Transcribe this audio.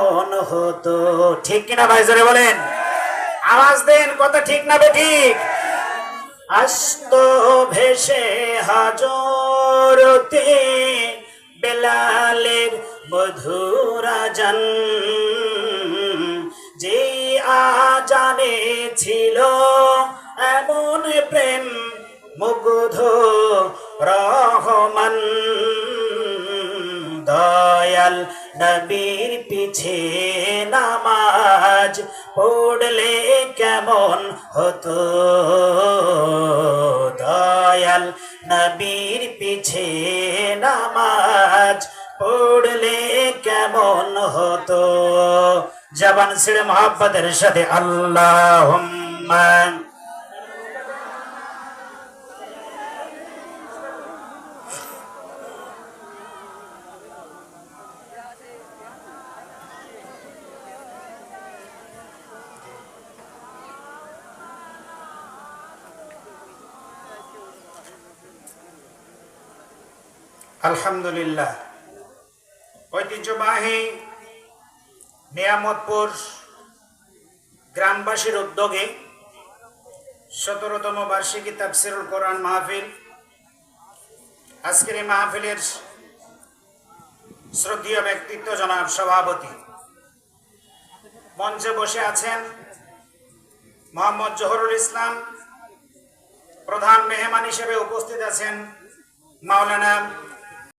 কেমন হতো। ঠিক কিনা ভাই, জোরে বলেন? আওয়াজ দেন কত ঠিক না বে ঠিক? আস্ত ভেসে হাজরতে বেলালের মধুরা জান যে আজানে ছিল এমন প্রেম মুগ্ধ রহমান দয়াল নবীর পিছে নামাজ পড়লে কেমন হতো? দয়াল নবীর পিছে নামাজ পড়লে কেমন হতো? জবান ছেড়ে মোহাব্বতের সাথে আল্লাহ আলহামদুলিল্লাহ। ঐতিহ্যবাহী নিয়ামতপুর গ্রামবাসীর উদ্যোগে সতেরোতম বার্ষিকী তাফসিরুল কোরআন মাহফিল। আজকের এই মাহফিলের শ্রদ্ধীয় ব্যক্তিত্ব জনাব সভাপতি। মঞ্চে বসে আছেন মোহাম্মদ জহরুল ইসলাম। প্রধান মেহমান হিসেবে উপস্থিত আছেন মাওলানা